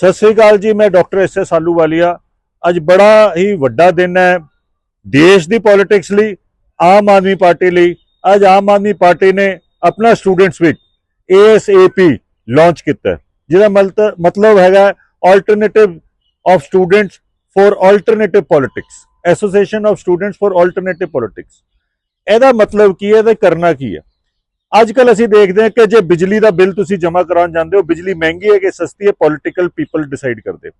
ਸਤਿ ਸ੍ਰੀ ਅਕਾਲ ਜੀ, ਮੈਂ doctor S S Ahluwalia ਅੱਜ ਬੜਾ ਹੀ ਵੱਡਾ ਦਿਨ ਹੈ ਦੇਸ਼ ਦੀ ਪੋਲਿਟਿਕਸ ਲਈ, ਆਮ ਆਦਮੀ ਪਾਰਟੀ ਲਈ। ਅੱਜ ਆਮ ਆਦਮੀ ਪਾਰਟੀ ਨੇ ਆਪਣਾ ਸਟੂਡੈਂਟਸ ਵੀਕ ASAP ਲਾਂਚ ਕੀਤਾ। ਜਿਹਦਾ ਮਲਤ- ਮਤਲਬ ਹੈਗਾ alternative of students for alternative politics association of students for alternative politics ਇਹਦਾ ਮਤਲਬ ਕੀ ਹੈ, ਇਹਦਾ ਕਰਨਾ ਕੀ ਹੈ? ਅੱਜ ਕੱਲ ਅਸੀਂ ਦੇਖਦੇ ਹਾਂ ਕਿ ਜੇ ਬਿਜਲੀ ਦਾ ਬਿੱਲ ਤੁਸੀਂ ਜਮ੍ਹਾਂ ਕਰਾਉਣ ਜਾਂਦੇ ਹੋ, ਬਿਜਲੀ ਮਹਿੰਗੀ ਹੈ ਕਿ ਸਸਤੀ ਹੈ ਪੋਲਿਟੀਕਲ ਪੀਪਲ ਡਿਸਾਈਡ ਕਰਦੇ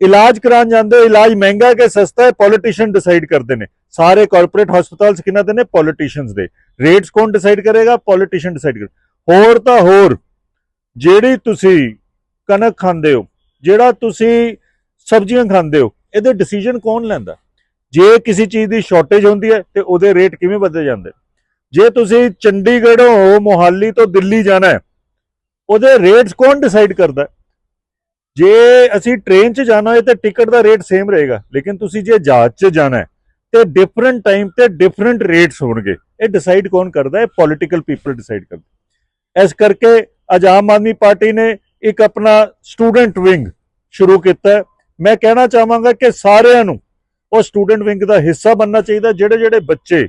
ਇਲਾਜ ਕਰਾਉਣ ਜਾਂਦੇ ਹੋ, ਇਲਾਜ ਮਹਿੰਗਾ ਹੈ ਕਿ ਸਸਤਾ ਹੈ ਪੋਲੀਟੀਸ਼ੀਅਨ ਡਿਸਾਈਡ ਕਰਦੇ ਨੇ। ਸਾਰੇ ਕਾਰਪੋਰੇਟ ਹਸਪਤਾਲਸ ਕਿਹਨਾਂ ਦੇ ਨੇ? ਪੋਲੀਟੀਸ਼ੀਅਨਸ ਦੇ। ਰੇਟਸ ਕੌਣ ਡਿਸਾਈਡ ਕਰੇਗਾ? ਪੋਲੀਟੀਸ਼ੀਅਨ ਡਿਸਾਈਡ ਕਰ ਹੋਰ ਤਾਂ ਹੋਰ, ਜਿਹੜੀ ਤੁਸੀਂ ਕਣਕ ਖਾਂਦੇ ਹੋ, ਜਿਹੜਾ ਤੁਸੀਂ ਸਬਜ਼ੀਆਂ ਖਾਂਦੇ ਹੋ, ਇਹਦੇ ਡਿਸੀਜਨ ਕੌਣ ਲੈਂਦਾ? ਜੇ ਕਿਸੇ ਚੀਜ਼ ਦੀ ਸ਼ਾਰਟੇਜ ਹੁੰਦੀ ਹੈ, ਤੇ ਉਹਦੇ ਰੇਟ ਕਿਵੇਂ ਬਦਲ ਜਾਂਦੇ? ਜੇ ਤੁਸੀਂ ਚੰਡੀਗੜ੍ਹੋਂ ਮੋਹਾਲੀ ਤੋਂ ਦਿੱਲੀ ਜਾਣਾ ਹੈ, ਉਹਦੇ ਰੇਟਸ ਕੌਣ ਡਿਸਾਈਡ ਕਰਦਾ ਜੇ ਅਸੀਂ ਟ੍ਰੇਨ 'ਚ ਜਾਣਾ ਹੈ ਤੇ ਟਿਕਟ ਦਾ ਰੇਟ ਸੇਮ ਰਹੇਗਾ, ਲੇਕਿਨ ਤੁਸੀਂ ਜੇ ਜਹਾਜ਼ 'ਚ ਜਾਣਾ ਹੈ, ਤੇ ਡਿਫਰੈਂਟ ਟਾਈਮ ਤੇ ਡਿਫਰੈਂਟ ਰੇਟਸ ਹੋਣਗੇ, ਇਹ ਡਿਸਾਈਡ ਕੌਣ ਕਰਦਾ ਹੈ? ਪੋਲਿਟੀਕਲ ਪੀਪਲ ਡਿਸਾਈਡ ਕਰਦੇ ਇਸ ਕਰਕੇ ਅੱਜ ਆਮ ਆਦਮੀ ਪਾਰਟੀ ਨੇ ਇੱਕ ਆਪਣਾ ਸਟੂਡੈਂਟ ਵਿੰਗ ਸ਼ੁਰੂ ਕੀਤਾ ਮੈਂ ਕਹਿਣਾ ਚਾਹਾਂਗਾ ਕਿ ਸਾਰਿਆਂ ਨੂੰ ਉਹ ਸਟੂਡੈਂਟ ਵਿੰਗ ਦਾ ਹਿੱਸਾ ਬਣਨਾ ਚਾਹੀਦਾ ਜਿਹੜੇ ਜਿਹੜੇ ਬੱਚੇ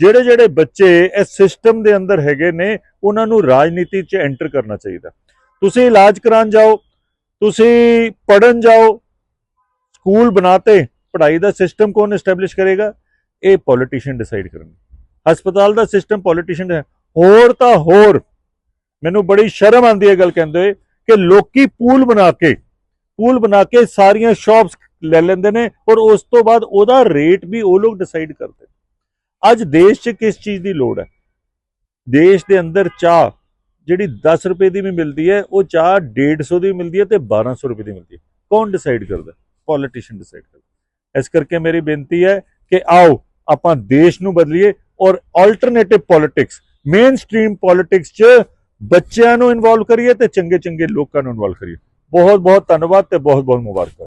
ਜਿਹੜੇ ਜਿਹੜੇ ਬੱਚੇ ਇਸ ਸਿਸਟਮ ਦੇ ਅੰਦਰ ਹੈਗੇ ਨੇ, ਉਹਨਾਂ ਨੂੰ ਰਾਜਨੀਤੀ 'ਚ ਐਂਟਰ ਕਰਨਾ ਚਾਹੀਦਾ। ਤੁਸੀਂ ਇਲਾਜ ਕਰਾਉਣ ਜਾਓ, ਤੁਸੀਂ ਪੜਨ ਜਾਓ, ਸਕੂਲ ਬਣਾਤੇ, ਪੜ੍ਹਾਈ ਦਾ ਸਿਸਟਮ ਕੌਣ ਐਸਟੈਬਲਿਸ਼ ਕਰੇਗਾ? ਇਹ ਪੋਲੀਟੀਸ਼ੀਅਨ ਡਿਸਾਈਡ ਕਰਨਗੇ। ਹਸਪਤਾਲ ਦਾ ਸਿਸਟਮ ਪੋਲੀਟੀਸ਼ੀਅਨ ਹੈ। ਹੋਰ ਤਾਂ ਹੋਰ। ਮੈਨੂੰ ਬੜੀ ਸ਼ਰਮ ਆਉਂਦੀ ਹੈ ਗੱਲ ਕਹਿੰਦੇ ਹੋਏ ਕਿ ਲੋਕੀ ਪੂਲ ਬਣਾ ਕੇ ਪੂਲ ਬਣਾ ਕੇ ਸਾਰੀਆਂ ਸ਼ਾਪਸ ਲੈ ਲੈਂਦੇ ਨੇ ਔਰ ਉਸ ਤੋਂ ਬਾਅਦ ਉਹਦਾ ਰੇਟ ਵੀ ਉਹ ਲੋਕ ਡਿਸਾਈਡ ਕਰਦੇ ਨੇ। ਅੱਜ ਦੇਸ਼ 'ਚ ਕਿਸ ਚੀਜ਼ ਦੀ ਲੋੜ ਹੈ? ਦੇਸ਼ ਦੇ ਅੰਦਰ ਚਾਹ ਜਿਹੜੀ 10 ਰੁਪਏ ਦੀ ਵੀ ਮਿਲਦੀ ਹੈ, ਉਹ ਚਾਹ 150 ਦੀ ਮਿਲਦੀ ਹੈ ਤੇ 1200 ਰੁਪਏ ਦੀ ਮਿਲਦੀ ਹੈ। ਕੌਣ ਡਿਸਾਈਡ ਕਰਦਾ? ਪੋਲੀਟੀਸ਼ੀਅਨ ਡਿਸਾਈਡ ਕਰਦਾ। ਇਸ ਕਰਕੇ ਮੇਰੀ ਬੇਨਤੀ ਹੈ ਕਿ ਆਓ, ਆਪਾਂ ਦੇਸ਼ ਨੂੰ ਬਦਲੀਏ ਔਰ alternative politics mainstream politics 'ਚ ਬੱਚਿਆਂ ਨੂੰ ਇਨਵੋਲਵ ਕਰੀਏ ਤੇ ਚੰਗੇ ਚੰਗੇ ਲੋਕਾਂ ਨੂੰ ਇਨਵੋਲਵ ਕਰੀਏ। ਬਹੁਤ ਬਹੁਤ ਧੰਨਵਾਦ ਤੇ ਬਹੁਤ ਬਹੁਤ ਮੁਬਾਰਕਾਂ।